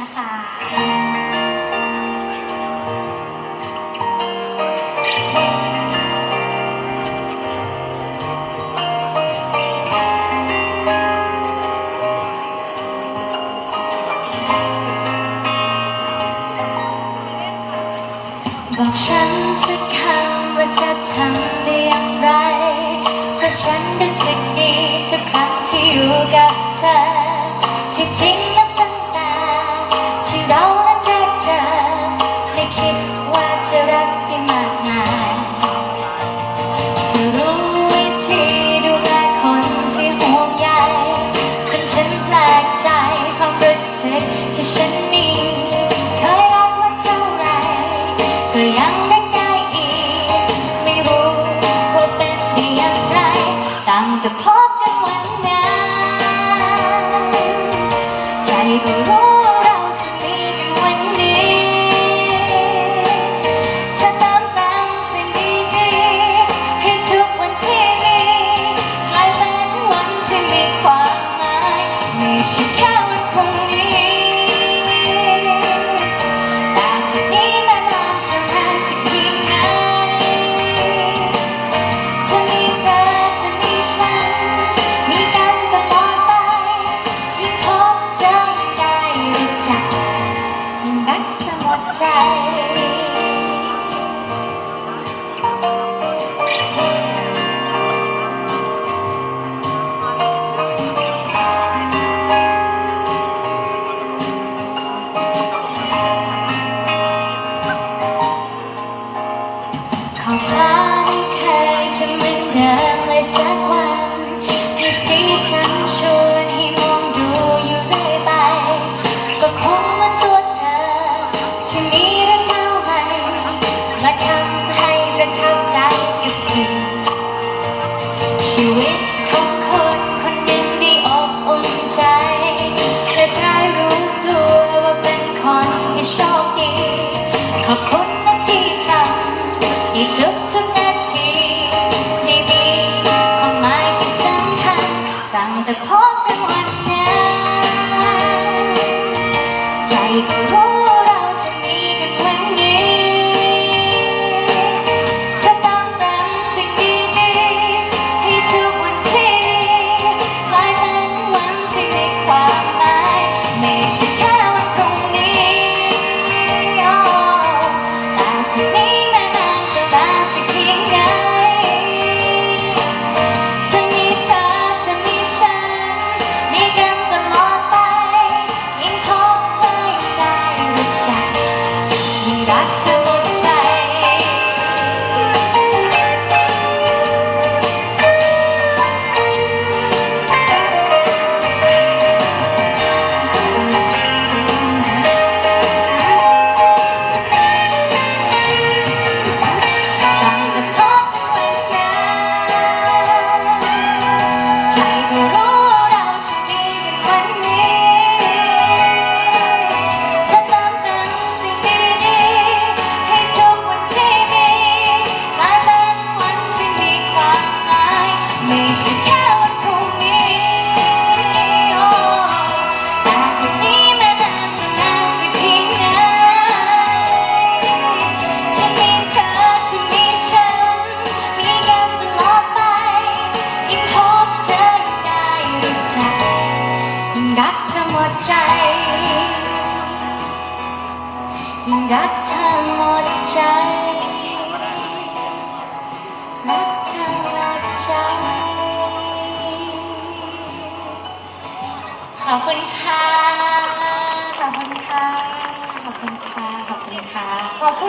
นะคะบอกฉันสักคำว่าจะทำได้อย่างไร เพราะฉันรู้สึกดีทุกครั้งที่อยู่กับเธอที่จริง ก็ยังรักได้อีก ไม่รู้ว่าเป็นได้อย่างไร ตั้งแต่พบกันวันนั้น ใจก็รู้ว่าเราจะมีกันวันนี้ ถ้าน้ำตามสิ่งดีๆให้ทุกวันที่มีกลายเป็นวันที่มีความหมายไม่ใช่แค่ ใจ ขอบฟ้าไม่เคยจะเหมือนเดิมเลยสักวัน มีสีสันชวน มีเรื่องราวใหม่มาทำให้ประทับใจจริงๆชีวิตของคนคนหนึ่งได้อบอุ่นใจแต่ใครรู้ตัวว่าเป็นคนที่โชคดีขอบคุณนะที่ทำให้ทุกทุกนาทีได้มีความหมายที่สำคัญตั้งแต่พบกันวันนั้ ใจยิ่งรักเธอหมดใจรักเธอหมดใจขอบคุณค่ะขอบคุณค่ะขอบคุณค่ะขอบคุณค่ะ